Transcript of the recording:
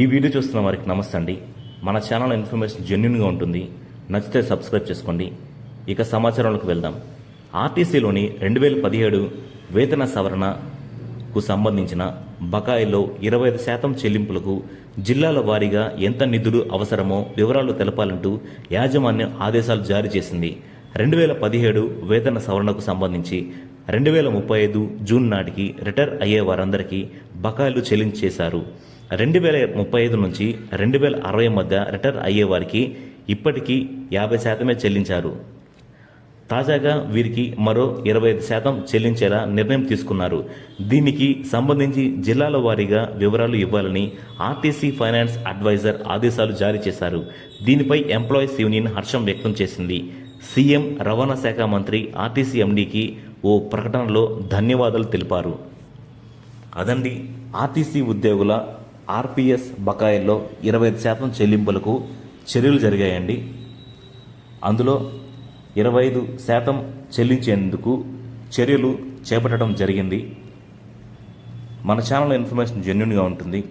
ఈ వీడియో చూస్తున్న వారికి నమస్తే అండి. మన ఛానల్ ఇన్ఫర్మేషన్ జెన్యున్గా ఉంటుంది. నచ్చితే సబ్స్క్రైబ్ చేసుకోండి. ఇక సమాచారంలోకి వెళ్దాం. ఆర్టీసీలోని రెండు వేల పదిహేడు వేతన సవరణకు సంబంధించిన బకాయిలో ఇరవై ఐదు శాతం చెల్లింపులకు జిల్లాల వారీగా ఎంత నిధులు అవసరమో వివరాలు తెలపాలంటూ యాజమాన్యం ఆదేశాలు జారీ చేసింది. రెండు వేల పదిహేడు వేతన సవరణకు సంబంధించి రెండు వేల ముప్పై ఐదు జూన్ నాటికి రిటైర్ అయ్యే వారందరికీ బకాయిలు చెల్లించేశారు. రెండు వేల ముప్పై ఐదు నుంచి రెండు వేల అరవై మధ్య రిటైర్ అయ్యే వారికి ఇప్పటికీ యాభై శాతమే చెల్లించారు. తాజాగా వీరికి మరో ఇరవై ఐదు శాతం చెల్లించేలా నిర్ణయం తీసుకున్నారు. దీనికి సంబంధించి జిల్లాల వారీగా వివరాలు ఇవ్వాలని ఆర్టీసీ ఫైనాన్స్ అడ్వైజర్ ఆదేశాలు జారీ చేశారు. దీనిపై ఎంప్లాయీస్ యూనియన్ హర్షం వ్యక్తం చేసింది. సీఎం రవాణా శాఖ మంత్రి ఆర్టీసీ ఎండీకి ఓ ప్రకటనలో ధన్యవాదాలు తెలిపారు. అదండి ఆర్టీసీ ఉద్యోగుల ఆర్పిఎస్ బకాయిల్లో ఇరవై ఐదు శాతం చెల్లింపులకు చర్యలు జరిగాయండి. అందులో ఇరవై ఐదు శాతం చెల్లించేందుకు చర్యలు చేపట్టడం జరిగింది. మన ఛానల్ ఇన్ఫర్మేషన్ జెన్యున్గా ఉంటుంది.